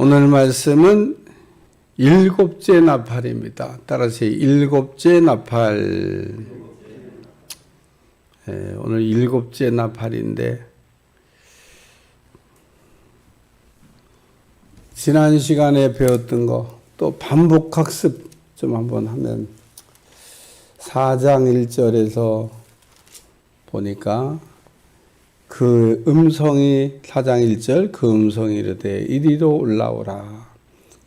오늘 말씀은 일곱째 나팔입니다. 따라서 일곱째 나팔. 예, 오늘 일곱째 나팔인데 지난 시간에 배웠던 거 또 반복 학습 좀 한번 하면 4장 1절에서 보니까 그 음성이 4장 1절 그 음성이 이르되 이리로 올라오라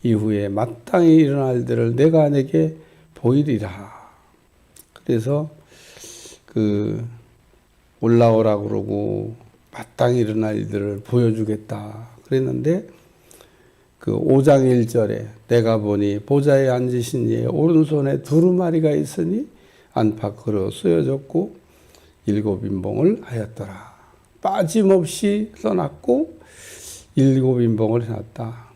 이후에 마땅히 일어날 일들을 내가 내게 보이리라 그래서 그 올라오라 그러고 마땅히 일어날 일들을 보여주겠다 그랬는데 그 5장 1절에 내가 보니 보좌에 앉으신 이의 오른손에 두루마리가 있으니 안팎으로 쓰여졌고 일곱 인봉을 하였더라. 빠짐없이 써놨고 일곱 인봉을 해놨다.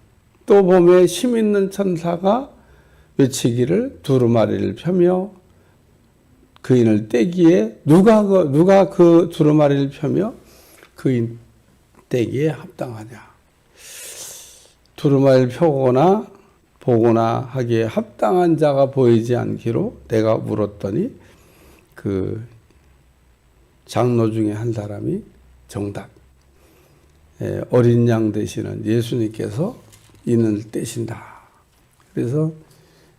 또 봄에 힘 있는 천사가 외치기를 두루마리를 펴며 그인을 떼기에 누가 그, 누가 그 두루마리를 펴며 그인 떼기에 합당하냐. 두루마리를 펴거나 보거나 하기에 합당한 자가 보이지 않기로 내가 물었더니 그 장로 중에 한 사람이 정답. 예, 어린 양 되시는 예수님께서 인을 떼신다. 그래서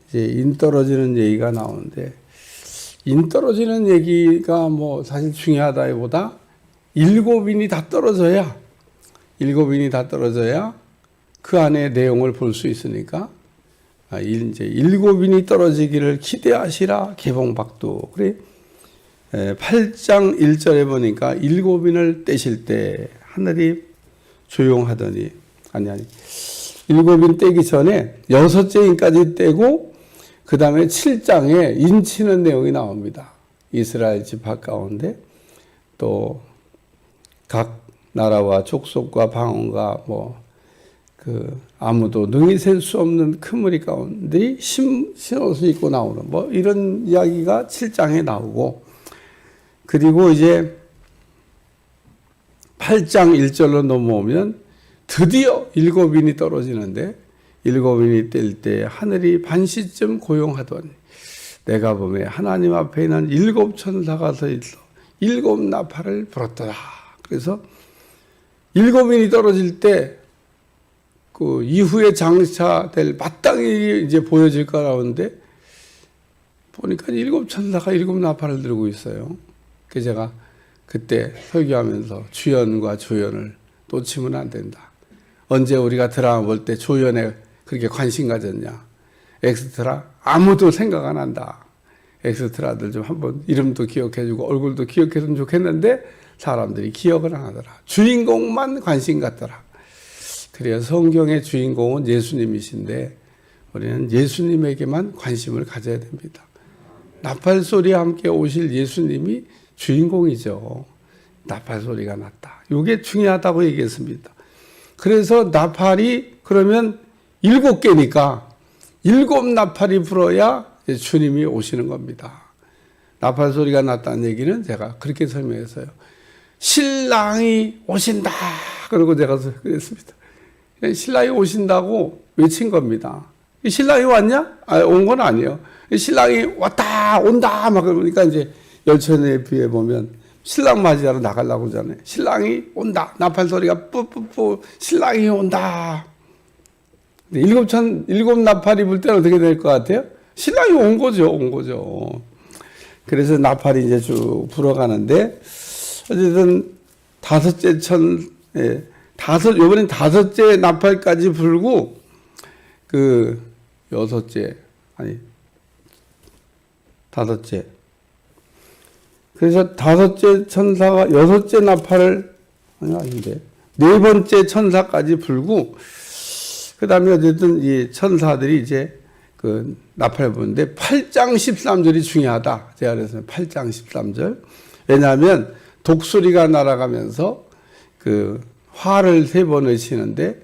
이제 인 떨어지는 얘기가 나오는데 인 떨어지는 얘기가 뭐 사실 중요하다기보다 일곱 인이 다 떨어져야 일곱 인이 다 떨어져야 그 안에 내용을 볼 수 있으니까 아, 이제 일곱 인이 떨어지기를 기대하시라 개봉박도 그래 8장 1절에 보니까 일곱 인을 떼실 때 하늘이 조용하더니 아니 아니 일곱 인 떼기 전에 여섯째 인까지 떼고 그 다음에 7장에 인치는 내용이 나옵니다. 이스라엘 집합 가운데 또 각 나라와 족속과 방언과 뭐 그 아무도 능히 셀 수 없는 큰 무리 가운데 심, 신옷을 입고 나오는 뭐 이런 이야기가 7장에 나오고 그리고 이제 8장 1절로 넘어오면 드디어 일곱인이 떨어지는데 일곱인이 뗄 때 하늘이 반시쯤 고용하더니 내가 보매 하나님 앞에 있는 일곱 천사가 서 있어 일곱 나팔을 불었더라. 그래서 일곱인이 떨어질 때 그 이후에 장차될 마땅히 이제 보여질 거라는데 보니까 일곱 천사가 일곱 나팔을 들고 있어요. 그 제가 그때 설교하면서 주연과 조연을 놓치면 안 된다. 언제 우리가 드라마 볼 때 조연에 그렇게 관심 가졌냐? 엑스트라 아무도 생각 안 한다. 엑스트라들 좀 한번 이름도 기억해주고 얼굴도 기억했으면 좋겠는데 사람들이 기억을 안 하더라. 주인공만 관심 갖더라. 그래서 성경의 주인공은 예수님이신데 우리는 예수님에게만 관심을 가져야 됩니다. 나팔 소리와 함께 오실 예수님이 주인공이죠. 나팔 소리가 났다. 이게 중요하다고 얘기했습니다. 그래서 나팔이 그러면 일곱 개니까 일곱 나팔이 불어야 주님이 오시는 겁니다. 나팔 소리가 났다는 얘기는 제가 그렇게 설명했어요. 신랑이 오신다. 그러고 제가 그랬습니다. 신랑이 오신다고 외친 겁니다. 신랑이 왔냐? 아, 온건 아니에요. 신랑이 왔다, 온다, 막 그러니까 이제 열천에 비해 보면 신랑 맞이하러 나가려고 그러잖아요. 신랑이 온다. 나팔 소리가 뿌뿌뿌, 신랑이 온다. 일곱 천, 일곱 나팔이 불 때는 어떻게 될 것 같아요? 신랑이 온 거죠, 온 거죠. 그래서 나팔이 이제 쭉 불어가는데, 어쨌든 다섯째 천, 예, 다섯, 요번엔 다섯째 나팔까지 불고, 그, 여섯째, 아니, 다섯째. 그래서 다섯째 천사가 여섯째 나팔을, 아니, 아닌데, 네 번째 천사까지 불고, 그 다음에 어쨌든 이 천사들이 이제 그 나팔을 부는데 8장 13절이 중요하다. 제가 그래서 8장 13절. 왜냐하면 독수리가 날아가면서 그 화를 세번 외치는데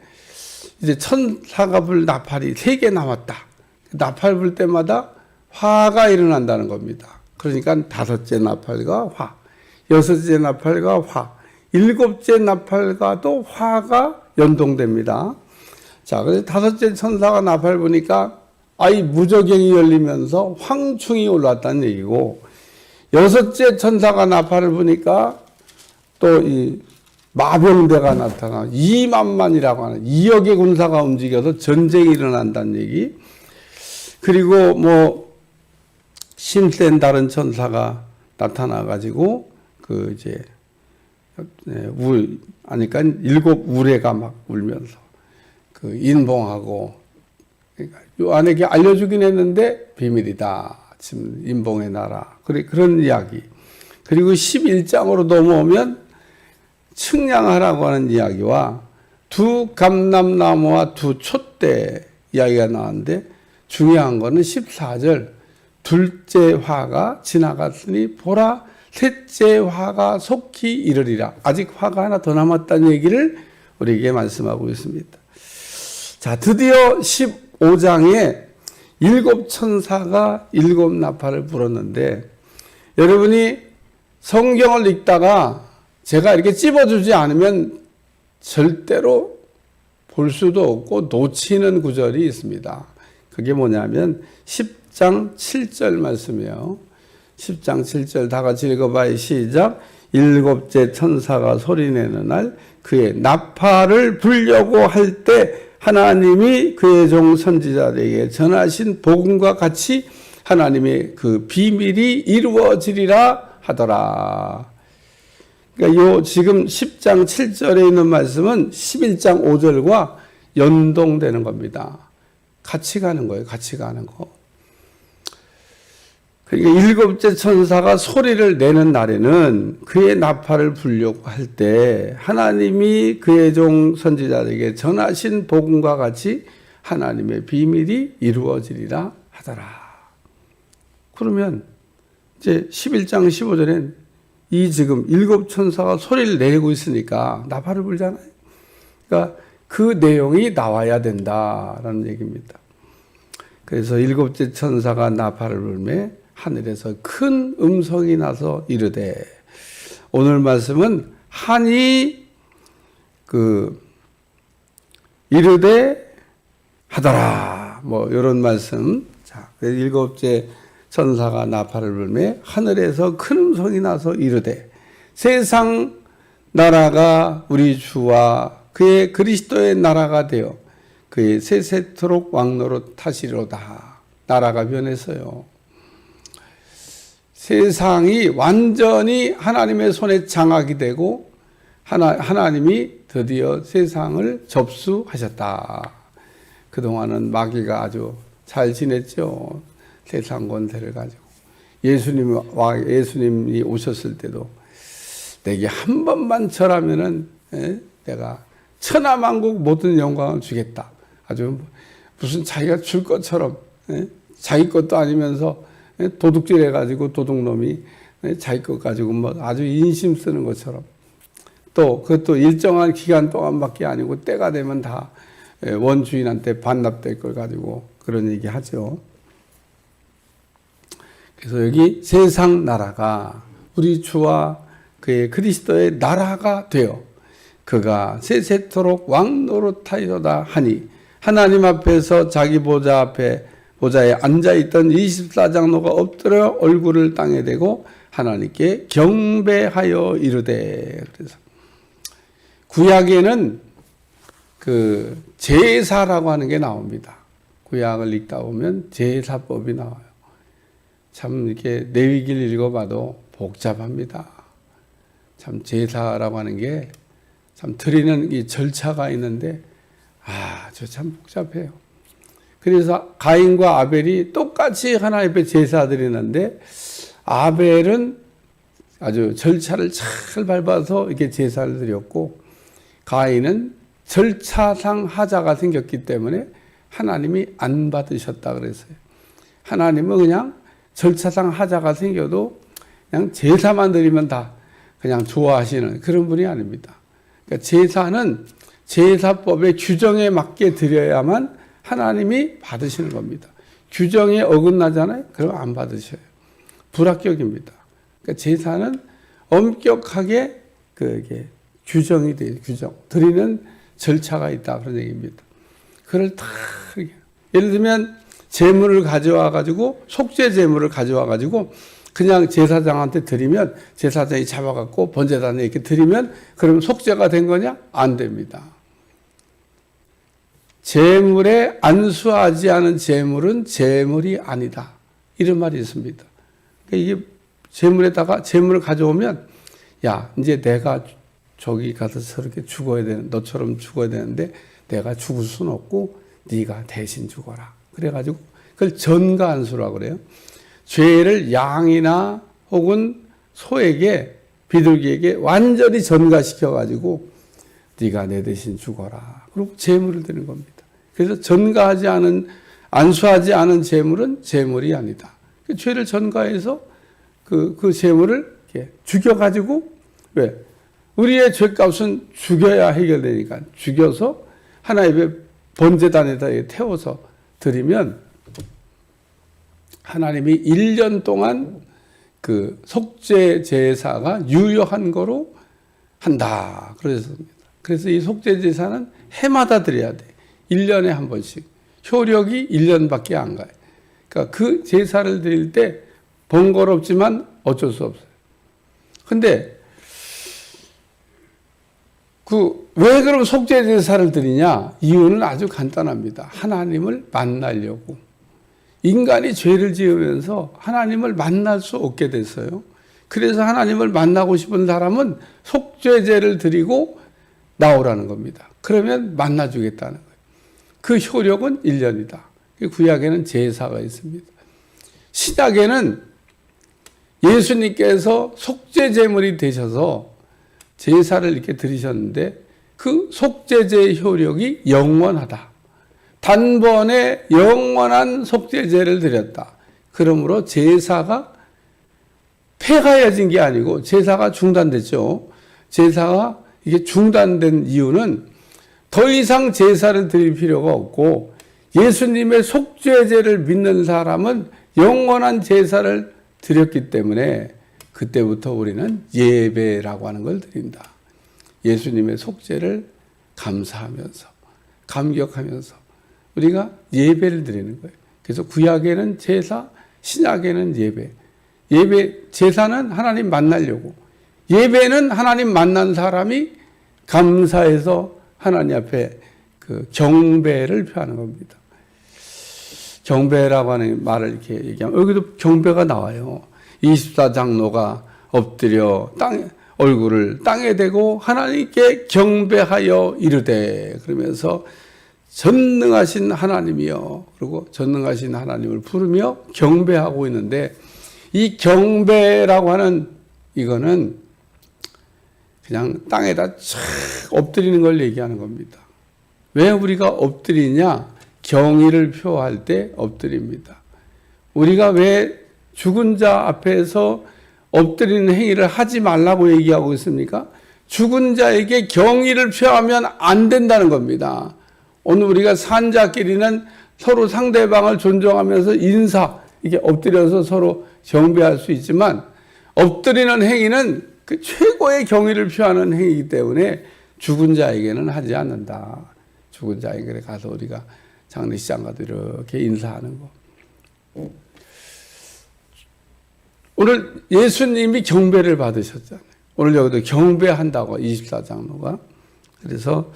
이제 천사가 불 나팔이 세 개 남았다. 나팔 불 때마다 화가 일어난다는 겁니다. 그러니까 다섯째 나팔과 화, 여섯째 나팔과 화, 일곱째 나팔과도 화가 연동됩니다. 자, 그래서 다섯째 천사가 나팔 보니까 아이 무저경이 열리면서 황충이 올라왔다는 얘기고 여섯째 천사가 나팔을 보니까 또 이 마병대가 나타나 2만만이라고 하는 2억의 군사가 움직여서 전쟁이 일어난다는 얘기. 그리고 뭐 심센 다른 천사가 나타나 가지고 그 이제 네, 울 하니까 일곱 우레가 막 울면서 그 인봉하고 그러니까 요 안에 이렇게 알려주긴 했는데 비밀이다. 지금 인봉의 나라. 그래 그런 이야기. 그리고 11장으로 넘어오면 측량하라고 하는 이야기와 두 감람나무와 두 촛대 이야기가 나왔는데 중요한 거는 14절 둘째 화가 지나갔으니 보라 셋째 화가 속히 이르리라 아직 화가 하나 더 남았다는 얘기를 우리에게 말씀하고 있습니다. 자 드디어 15장에 일곱 천사가 일곱 나팔을 불었는데 여러분이 성경을 읽다가 제가 이렇게 찝어주지 않으면 절대로 볼 수도 없고 놓치는 구절이 있습니다. 그게 뭐냐면 10 장 7절 말씀이에요. 10장 7절 다 같이 읽어봐요. 시작. 일곱째 천사가 소리내는 날 그의 나팔을 불려고 할 때 하나님이 그의 종 선지자들에게 전하신 복음과 같이 하나님의 그 비밀이 이루어지리라 하더라. 그러니까 요 지금 10장 7절에 있는 말씀은 11장 5절과 연동되는 겁니다. 같이 가는 거예요. 같이 가는 거. 그러니까 일곱째 천사가 소리를 내는 날에는 그의 나팔을 불려고 할 때 하나님이 그의 종 선지자들에게 전하신 복음과 같이 하나님의 비밀이 이루어지리라 하더라. 그러면 이제 11장 15절엔 이 지금 일곱 천사가 소리를 내고 있으니까 나팔을 불잖아요. 그러니까 그 내용이 나와야 된다라는 얘기입니다. 그래서 일곱째 천사가 나팔을 불매 하늘에서 큰 음성이 나서 이르되 오늘 말씀은 한이 그 이르되 하더라 뭐 이런 말씀 자 일곱째 천사가 나팔을 불매 하늘에서 큰 음성이 나서 이르되 세상 나라가 우리 주와 그의 그리스도의 나라가 되어 그의 세세토록 왕노로 타시리로다. 나라가 변했어요. 세상이 완전히 하나님의 손에 장악이 되고 하나, 하나님이 드디어 세상을 접수하셨다. 그동안은 마귀가 아주 잘 지냈죠. 세상 권세를 가지고. 예수님, 와, 예수님이 오셨을 때도 내게 한 번만 절하면은, 에? 내가 천하만국 모든 영광을 주겠다. 아주 무슨 자기가 줄 것처럼, 에? 자기 것도 아니면서 도둑질 해가지고 도둑놈이 자기 것 가지고 뭐 아주 인심 쓰는 것처럼 또 그것도 일정한 기간 동안밖에 아니고 때가 되면 다 원주인한테 반납될 걸 가지고 그런 얘기 하죠. 그래서 여기 세상 나라가 우리 주와 그의 그리스도의 나라가 되어 그가 세세토록 왕 노릇하여다 하니 하나님 앞에서 자기 보좌 앞에 보좌에 앉아 있던 24장로가 엎드려 얼굴을 땅에 대고 하나님께 경배하여 이르되 그래서 구약에는 그 제사라고 하는 게 나옵니다. 구약을 읽다 보면 제사법이 나와요. 참 이렇게 내위기를 읽어봐도 복잡합니다. 참 제사라고 하는 게 참 드리는 이 절차가 있는데 아, 저 참 복잡해요. 그래서 가인과 아벨이 똑같이 하나님 앞에 제사 드리는데 아벨은 아주 절차를 잘 밟아서 이렇게 제사를 드렸고 가인은 절차상 하자가 생겼기 때문에 하나님이 안 받으셨다 그랬어요. 하나님은 그냥 절차상 하자가 생겨도 그냥 제사만 드리면 다 그냥 좋아하시는 그런 분이 아닙니다. 그러니까 제사는 제사법의 규정에 맞게 드려야만 하나님이 받으시는 겁니다. 규정에 어긋나잖아요? 그럼 안 받으셔요. 불합격입니다. 그러니까 제사는 엄격하게 그게 규정이 돼요. 규정. 드리는 절차가 있다. 그런 얘기입니다. 그걸 다. 예를 들면 재물을 가져와 가지고 속죄 재물을 가져와 가지고 그냥 제사장한테 드리면 제사장이 잡아갖고 번제단에 이렇게 드리면 그러면 속죄가 된 거냐? 안 됩니다. 재물에 안수하지 않은 재물은 재물이 아니다. 이런 말이 있습니다. 그러니까 이게 재물에다가 재물을 가져오면 야 이제 내가 저기 가서 저렇게 죽어야 되는 너처럼 죽어야 되는데 내가 죽을 수는 없고 네가 대신 죽어라. 그래가지고 그걸 전가안수라고 그래요. 죄를 양이나 혹은 소에게 비둘기에게 완전히 전가시켜 가지고 네가 내 대신 죽어라. 그리고 재물을 드는 겁니다. 그래서 전가하지 않은 안수하지 않은 재물은 재물이 아니다. 그 죄를 전가해서 그, 그 재물을 죽여가지고, 왜? 우리의 죄값은 죽여야 해결되니까, 죽여서 하나님의 번제단에다 태워서 드리면, 하나님이 1년 동안 그 속죄 제사가 유효한 거로 한다. 그랬습니다. 그래서 이 속죄 제사는 해마다 드려야 돼. 1년에 한 번씩. 효력이 1년밖에 안 가요. 그러니까 그 제사를 드릴 때 번거롭지만 어쩔 수 없어요. 근데 그 왜 그럼 속죄 제사를 드리냐? 이유는 아주 간단합니다. 하나님을 만나려고. 인간이 죄를 지으면서 하나님을 만날 수 없게 됐어요. 그래서 하나님을 만나고 싶은 사람은 속죄제를 드리고 나오라는 겁니다. 그러면 만나주겠다는 거예요. 그 효력은 1년이다. 구약에는 제사가 있습니다. 신약에는 예수님께서 속죄제물이 되셔서 제사를 이렇게 드리셨는데 그 속죄제의 효력이 영원하다. 단번에 영원한 속죄제를 드렸다. 그러므로 제사가 폐가해진 게 아니고 제사가 중단됐죠. 제사가 이게 중단된 이유는 더 이상 제사를 드릴 필요가 없고 예수님의 속죄제를 믿는 사람은 영원한 제사를 드렸기 때문에 그때부터 우리는 예배라고 하는 걸 드린다. 예수님의 속죄를 감사하면서 감격하면서 우리가 예배를 드리는 거예요. 그래서 구약에는 제사, 신약에는 예배. 예배 제사는 하나님 만나려고. 예배는 하나님 만난 사람이 감사해서 하나님 앞에 그 경배를 표하는 겁니다. 경배라고 하는 말을 이렇게 얘기하면 여기도 경배가 나와요. 24장로가 엎드려 땅 얼굴을 땅에 대고 하나님께 경배하여 이르되 그러면서 전능하신 하나님이여 그리고 전능하신 하나님을 부르며 경배하고 있는데 이 경배라고 하는 이거는 그냥 땅에다 촥 엎드리는 걸 얘기하는 겁니다. 왜 우리가 엎드리냐? 경의를 표할 때 엎드립니다. 우리가 왜 죽은 자 앞에서 엎드리는 행위를 하지 말라고 얘기하고 있습니까? 죽은 자에게 경의를 표하면 안 된다는 겁니다. 오늘 우리가 산자끼리는 서로 상대방을 존중하면서 인사, 이게 엎드려서 서로 경배할 수 있지만, 엎드리는 행위는 그 최고의 경의를 표하는 행위이기 때문에 죽은 자에게는 하지 않는다. 죽은 자에게 가서 우리가 장례식장 가도 이렇게 인사하는 거. 오늘 예수님이 경배를 받으셨잖아요. 오늘 여기도 경배한다고 24장로가. 그래서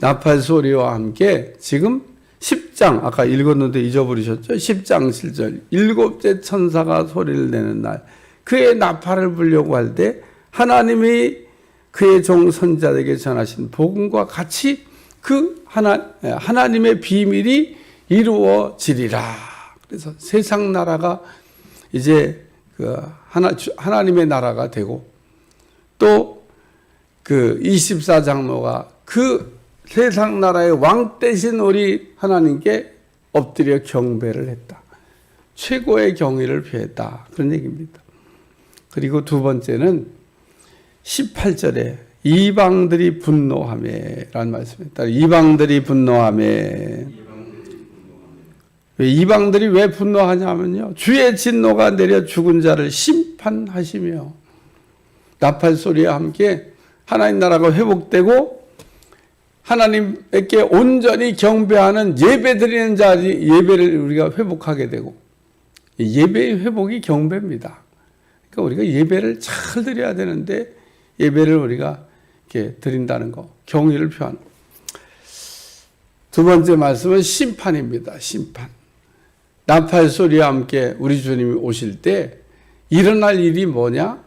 나팔 소리와 함께 지금 10장 아까 읽었는데 잊어버리셨죠? 10장 7절 일곱째 천사가 소리를 내는 날 그의 나팔을 불려고 할 때 하나님이 그의 종 선자에게 전하신 복음과 같이 그 하나 하나님의 비밀이 이루어지리라. 그래서 세상 나라가 이제 그 하나 하나님의 나라가 되고 또 그 24장로가 그 세상 나라의 왕 대신 우리 하나님께 엎드려 경배를 했다. 최고의 경의를 표했다. 그런 얘기입니다. 그리고 두 번째는 18절에 이방들이 분노하매라는 말씀입니다. 이방들이 분노하매. 왜 이방들이 왜 분노하냐면요. 주의 진노가 내려 죽은 자를 심판하시며 나팔 소리와 함께 하나님 나라가 회복되고 하나님께 온전히 경배하는 예배 드리는 자리 예배를 우리가 회복하게 되고 이 예배의 회복이 경배입니다. 그러니까 우리가 예배를 잘 드려야 되는데 예배를 우리가 이렇게 드린다는 거 경의를 표하는 두 번째 말씀은 심판입니다. 심판. 나팔 소리와 함께 우리 주님이 오실 때 일어날 일이 뭐냐?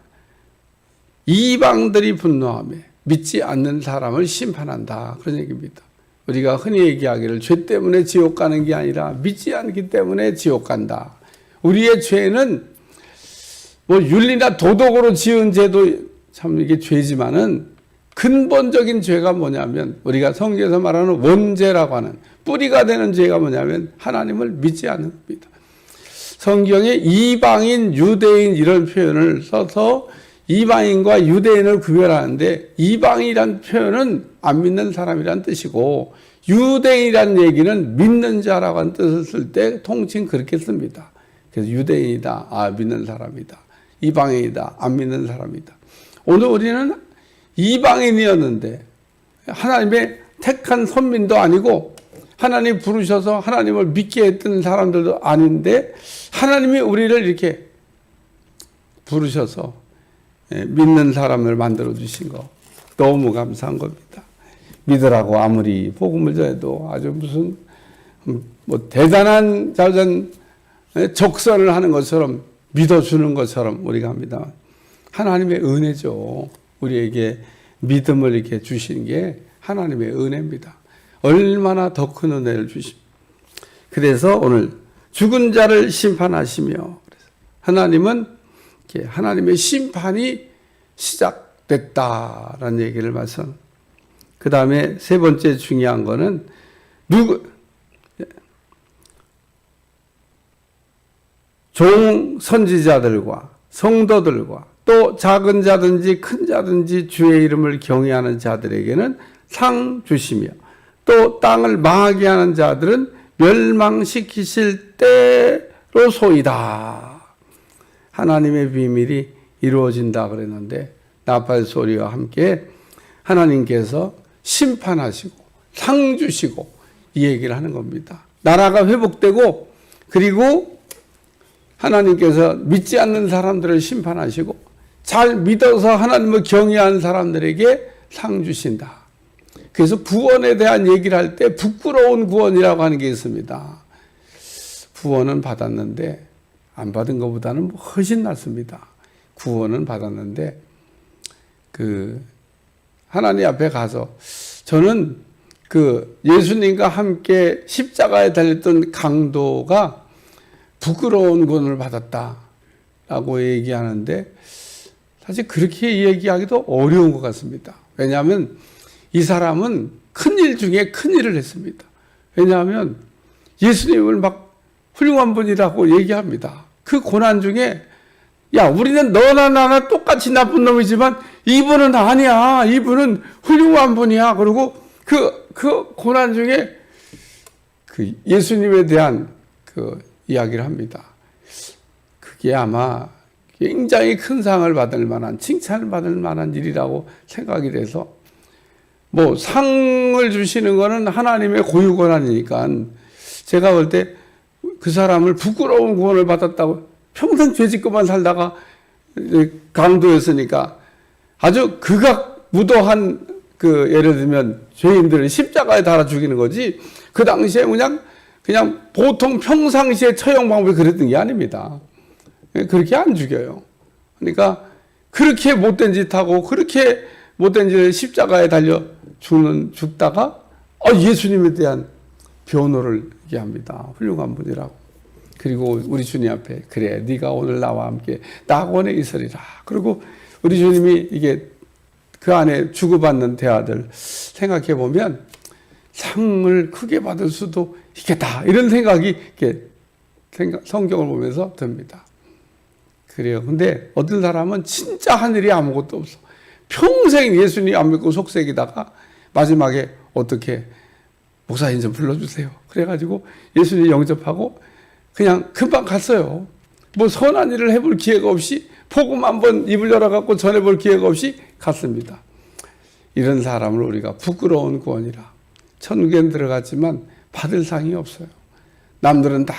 이방들이 분노하며 믿지 않는 사람을 심판한다. 그런 얘기입니다. 우리가 흔히 얘기하기를 죄 때문에 지옥 가는 게 아니라 믿지 않기 때문에 지옥 간다. 우리의 죄는 뭐 윤리나 도덕으로 지은 죄도 참 이게 죄지만은 근본적인 죄가 뭐냐면 우리가 성경에서 말하는 원죄라고 하는 뿌리가 되는 죄가 뭐냐면 하나님을 믿지 않는 겁니다. 성경에 이방인, 유대인 이런 표현을 써서 이방인과 유대인을 구별하는데 이방이란 표현은 안 믿는 사람이란 뜻이고 유대인이란 얘기는 믿는 자라고 하는 뜻을 쓸 때 통칭 그렇게 씁니다. 그래서 유대인이다. 아, 믿는 사람이다. 이방인이다. 안 믿는 사람이다. 오늘 우리는 이방인이었는데 하나님의 택한 선민도 아니고 하나님 부르셔서 하나님을 믿게 했던 사람들도 아닌데 하나님이 우리를 이렇게 부르셔서 예, 믿는 사람을 만들어 주신 거 너무 감사한 겁니다. 믿으라고 아무리 복음을 전해도 아주 무슨 음, 뭐 대단한 자전 예, 적선을 하는 것처럼 믿어주는 것처럼 우리가 합니다. 하나님의 은혜죠. 우리에게 믿음을 이렇게 주신 게 하나님의 은혜입니다. 얼마나 더 큰 은혜를 주십. 그래서 오늘 죽은 자를 심판하시며 하나님은 하나님의 심판이 시작됐다라는 얘기를 말씀. 그 다음에 세 번째 중요한 거는 누구 종 선지자들과 성도들과 또 작은 자든지 큰 자든지 주의 이름을 경외하는 자들에게는 상 주시며 또 땅을 망하게 하는 자들은 멸망시키실 때로소이다. 하나님의 비밀이 이루어진다 그랬는데 나팔 소리와 함께 하나님께서 심판하시고 상 주시고 이 얘기를 하는 겁니다. 나라가 회복되고 그리고 하나님께서 믿지 않는 사람들을 심판하시고 잘 믿어서 하나님을 경외한 사람들에게 상 주신다. 그래서 구원에 대한 얘기를 할 때 부끄러운 구원이라고 하는 게 있습니다. 구원은 받았는데 안 받은 것보다는 훨씬 낫습니다. 구원은 받았는데 그 하나님 앞에 가서 저는 그 예수님과 함께 십자가에 달렸던 강도가 부끄러운 구원을 받았다라고 얘기하는데 사실 그렇게 얘기하기도 어려운 것 같습니다. 왜냐하면 이 사람은 큰 일 중에 큰 일을 했습니다. 왜냐하면 예수님을 막 훌륭한 분이라고 얘기합니다. 그 고난 중에 야 우리는 너나 나나 똑같이 나쁜 놈이지만 이분은 아니야. 이분은 훌륭한 분이야. 그리고 그, 그 고난 중에 그 예수님에 대한 그 이야기를 합니다. 그게 아마 굉장히 큰 상을 받을 만한, 칭찬을 받을 만한 일이라고 생각이 돼서 뭐 상을 주시는 거는 하나님의 고유 권한이니까 제가 볼 때 그 사람을 부끄러운 구원을 받았다고 평생 죄짓고만 살다가 강도였으니까 아주 극악 무도한 그 예를 들면 죄인들을 십자가에 달아 죽이는 거지 그 당시에 그냥 그냥 보통 평상시에 처형 방법이 그랬던 게 아닙니다. 그렇게 안 죽여요. 그러니까 그렇게 못된 짓 하고 그렇게 못된 짓을 십자가에 달려 죽는 죽다가 어, 예수님에 대한 변호를 얘기합니다. 훌륭한 분이라고. 그리고 우리 주님 앞에 그래 네가 오늘 나와 함께 낙원에 있으리라. 그리고 우리 주님이 이게 그 안에 주고받는 대화들 생각해 보면 상을 크게 받을 수도 있겠다 이런 생각이 이렇게 성경을 보면서 듭니다. 그래요. 근데 어떤 사람은 진짜 하늘이 아무것도 없어. 평생 예수님 안 믿고 속색이다가 마지막에 어떻게 목사님 좀 불러주세요. 그래가지고 예수님 영접하고 그냥 금방 갔어요. 뭐 선한 일을 해볼 기회가 없이 복음 한번 입을 열어갖고 전해볼 기회가 없이 갔습니다. 이런 사람을 우리가 부끄러운 구원이라 천국엔 들어갔지만 받을 상이 없어요. 남들은 다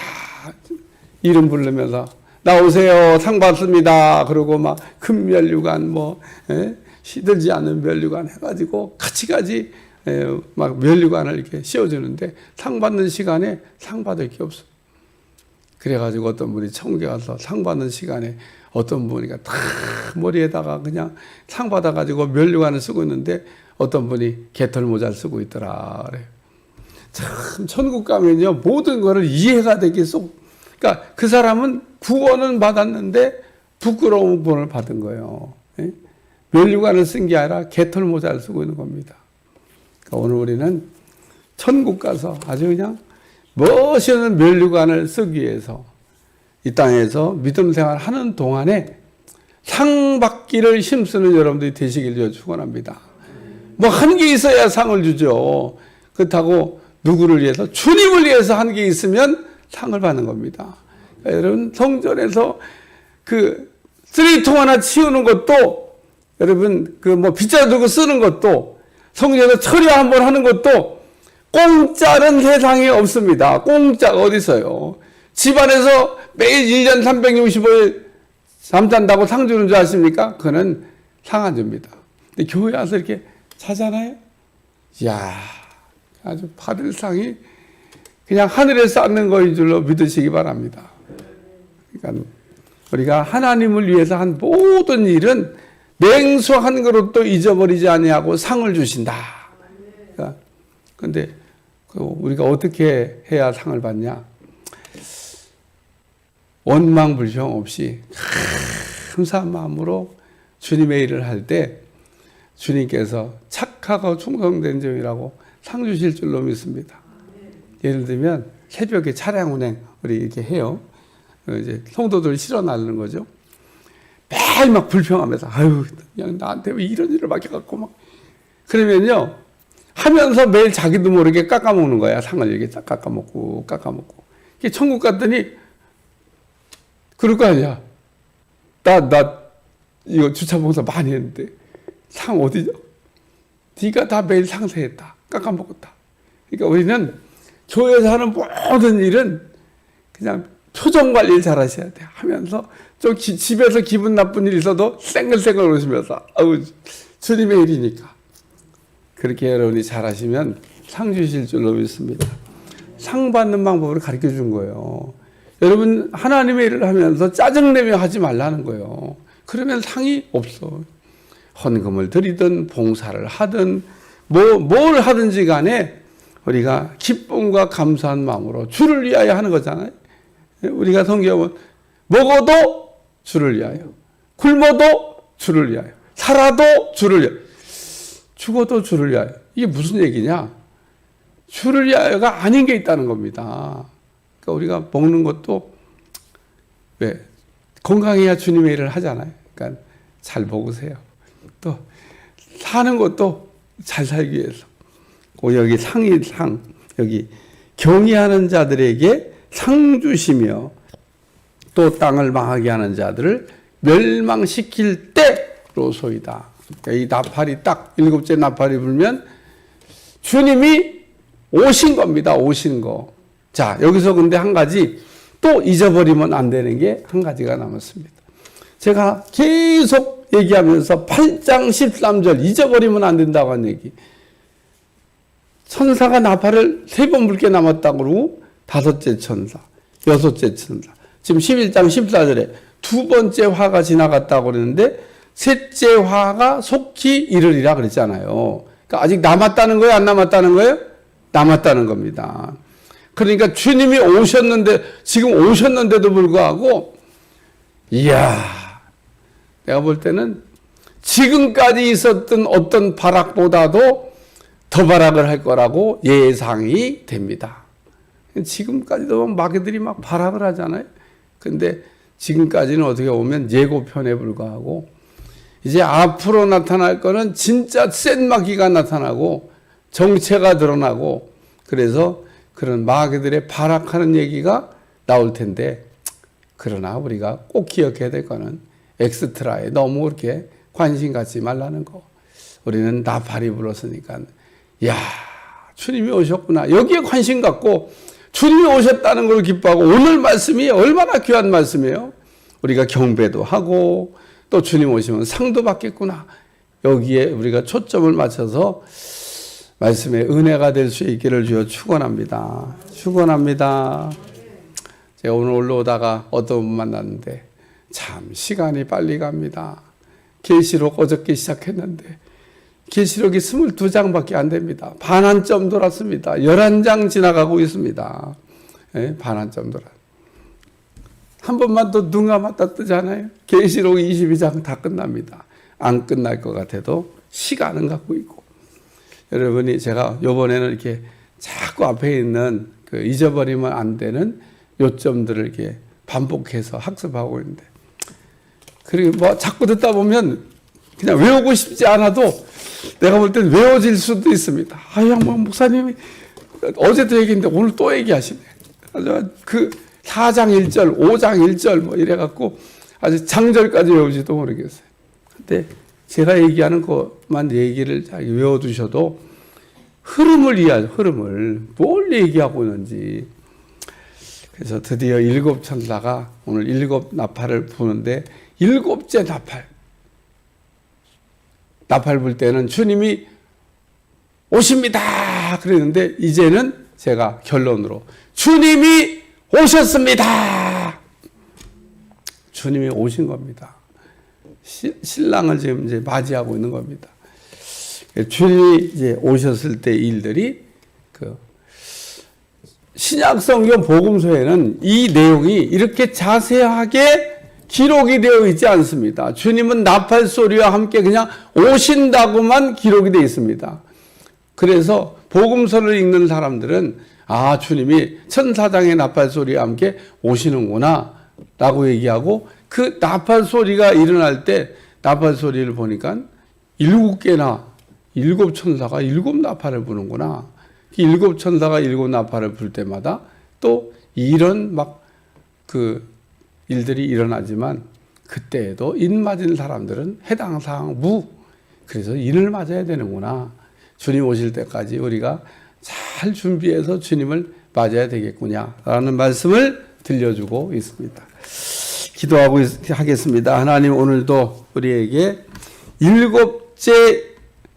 이름 부르면서 나오세요 상 받습니다. 그러고 막큰 면류관 뭐 예? 시들지 않는 면류관 해가지고 같이 가지 예, 막 면류관을 이렇게 씌워주는데 상 받는 시간에 상 받을 게 없어. 그래가지고 어떤 분이 천국에 가서 상 받는 시간에 어떤 분이가 다 머리에다가 그냥 상 받아가지고 면류관을 쓰고 있는데 어떤 분이 개털 모자를 쓰고 있더라. 그래. 참 천국 가면요 모든 거를 이해가 되겠어. 그러니까 그 사람은 구원은 받았는데 부끄러운 구원을 받은 거예요. 예? 면류관을 쓴 게 아니라 개털 모자를 쓰고 있는 겁니다. 그러니까 오늘 우리는 천국 가서 아주 그냥 멋있는 면류관을 쓰기 위해서 이 땅에서 믿음 생활 하는 동안에 상 받기를 힘쓰는 여러분들이 되시길 축원합니다. 뭐 한 게 있어야 상을 주죠. 그렇다고 누구를 위해서 주님을 위해서 한 게 있으면 상을 받는 겁니다. 그러니까 여러분 성전에서 그 쓰레기통 하나 치우는 것도 여러분 그 뭐 빗자루 들고 쓰는 것도 성전에서 처리 한번 하는 것도 공짜는 세상에 없습니다. 공짜가 어디 있어요? 집안에서 매일 1년 365일 잠잔다고 상 주는 줄 아십니까? 그거는 상 안 줍니다. 근데 교회 와서 이렇게 자잖아요? 이야, 아주 받을 상이 그냥 하늘에 쌓는 거인 줄로 믿으시기 바랍니다. 그러니까 우리가 하나님을 위해서 한 모든 일은 맹수한 그릇도 잊어버리지 아니하고 상을 주신다. 그러니까 근데 그 우리가 어떻게 해야 상을 받냐? 원망 불평 없이 감사한 마음으로 주님의 일을 할 때 주님께서 착하고 충성된 점이라고 상 주실 줄로 믿습니다. 예를 들면 새벽에 차량 운행 우리 이렇게 해요. 어, 이제 성도들 실어 나르는 거죠. 매일 막 불평하면서 아유 그냥 나한테 왜 이런 일을 맡겨갖고 막 그러면요 하면서 매일 자기도 모르게 깎아먹는 거야 상을 이렇게 딱 깎아먹고 깎아먹고 이게 천국 갔더니 그럴 거 아니야 나나 이거 주차 봉사 많이 했는데 상 어디죠? 네가 다 매일 상세했다 깎아먹었다 그러니까 우리는 교회에서 하는 모든 일은 그냥 표정 관리를 잘 하셔야 돼요. 하면서 좀 기- 집에서 기분 나쁜 일 있어도 쌩글쌩글 웃으면서 아우 주님의 일이니까 그렇게 여러분이 잘 하시면 상 주실 줄로 믿습니다. 상 받는 방법을 가르쳐 준 거예요. 여러분 하나님의 일을 하면서 짜증내며 하지 말라는 거예요. 그러면 상이 없어. 헌금을 드리든 봉사를 하든 뭐 뭘 하든지 간에 우리가 기쁨과 감사한 마음으로 주를 위하여 하는 거잖아요. 우리가 성경은 먹어도 주를 위하여, 굶어도 주를 위하여, 살아도 주를 위하여, 죽어도 주를 위하여. 이게 무슨 얘기냐? 주를 위하여가 아닌 게 있다는 겁니다. 그러니까 우리가 먹는 것도 왜 건강해야 주님의 일을 하잖아요. 그러니까 잘 먹으세요. 또 사는 것도 잘 살기 위해서. 그 여기 상이 상 여기 경의하는 자들에게 상 주시며 또 땅을 망하게 하는 자들을 멸망시킬 때로소이다. 그러니까 이 나팔이 딱 일곱째 나팔이 불면 주님이 오신 겁니다. 오신 거. 자 여기서 근데 한 가지 또 잊어버리면 안 되는 게 한 가지가 남았습니다. 제가 계속 얘기하면서 8장 13절 잊어버리면 안 된다고 한 얘기. 천사가 나팔을 세번 불게 남았다고 그러고 다섯째 천사, 여섯째 천사. 지금 11장 14절에 두 번째 화가 지나갔다고 그러는데 셋째 화가 속히 이르리라 그랬잖아요. 그러니까 아직 남았다는 거예요? 안 남았다는 거예요? 남았다는 겁니다. 그러니까 주님이 오셨는데 지금 오셨는데도 불구하고 이야 내가 볼 때는 지금까지 있었던 어떤 발악보다도 더 발악을 할 거라고 예상이 됩니다. 지금까지도 마귀들이 막 발악을 하잖아요. 근데 지금까지는 어떻게 보면 예고편에 불과하고 이제 앞으로 나타날 거는 진짜 센 마귀가 나타나고 정체가 드러나고 그래서 그런 마귀들의 발악하는 얘기가 나올 텐데 그러나 우리가 꼭 기억해야 될 거는 엑스트라에 너무 그렇게 관심 갖지 말라는 거. 우리는 나팔이 불었으니까 야 주님이 오셨구나. 여기에 관심 갖고 주님이 오셨다는 걸 기뻐하고 오늘 말씀이 얼마나 귀한 말씀이에요. 우리가 경배도 하고 또 주님 오시면 상도 받겠구나. 여기에 우리가 초점을 맞춰서 말씀의 은혜가 될 수 있기를 주여 축원합니다. 축원합니다. 제가 오늘 올라오다가 어떤 분 만났는데 참 시간이 빨리 갑니다. 계시록 어저께 시작했는데 계시록이 22장밖에 안 됩니다. 반한점 돌았습니다. 11장 지나가고 있습니다. 예, 반한점 돌아. 한 번만 더 눈 감았다 뜨잖아요. 계시록 22장 다 끝납니다. 안 끝날 것 같아도 시간은 갖고 있고. 여러분이 제가 요번에는 이렇게 자꾸 앞에 있는 그 잊어버리면 안 되는 요점들을 이렇게 반복해서 학습하고 있는데 그리고 뭐 자꾸 듣다 보면 그냥 외우고 싶지 않아도 내가 볼 땐 외워질 수도 있습니다. 아, 양반 목사님이 어제도 얘기했는데 오늘 또 얘기하시네. 아주 그 4장 1절, 5장 1절 뭐 이래갖고 아주 장절까지 외우지도 모르겠어요. 근데 제가 얘기하는 것만 얘기를 잘 외워두셔도 흐름을 이해하죠. 흐름을. 뭘 얘기하고 있는지. 그래서 드디어 일곱 천사가 오늘 일곱 나팔을 부는데 일곱째 나팔. 나팔 불 때는 주님이 오십니다. 그랬는데 이제는 제가 결론으로 주님이 오셨습니다. 주님이 오신 겁니다. 시- 신랑을 지금 이제 맞이하고 있는 겁니다. 주님이 이제 오셨을 때 일들이 그 신약 성경 복음서에는 이 내용이 이렇게 자세하게 기록이 되어 있지 않습니다. 주님은 나팔 소리와 함께 그냥 오신다고만 기록이 되어 있습니다. 그래서 복음서를 읽는 사람들은 아 주님이 천사장의 나팔 소리와 함께 오시는구나 라고 얘기하고 그 나팔 소리가 일어날 때 나팔 소리를 보니까 일곱 개나 일곱 천사가 일곱 나팔을 부는구나. 그 일곱 천사가 일곱 나팔을 불 때마다 또 이런 막 그 일들이 일어나지만 그때에도 인 맞은 사람들은 해당 사항 무. 그래서 인을 맞아야 되는구나. 주님 오실 때까지 우리가 잘 준비해서 주님을 맞아야 되겠구냐라는 말씀을 들려주고 있습니다. 기도하고 있- 하겠습니다. 하나님 오늘도 우리에게 일곱째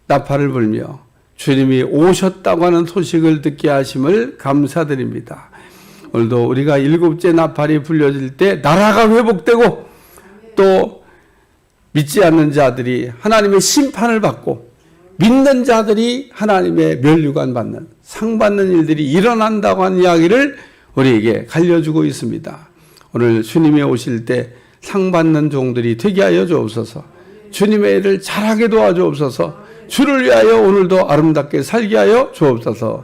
나팔을 불며 주님이 오셨다고 하는 소식을 듣게 하심을 감사드립니다. 오늘도 우리가 일곱째 나팔이 불려질 때 나라가 회복되고 또 믿지 않는 자들이 하나님의 심판을 받고 믿는 자들이 하나님의 멸류관 받는 상 받는 일들이 일어난다고 하는 이야기를 우리에게 알려주고 있습니다. 오늘 주님이 오실 때 상 받는 종들이 되게 하여 주옵소서. 주님의 일을 잘하게 도와주옵소서. 주를 위하여 오늘도 아름답게 살게 하여 주옵소서.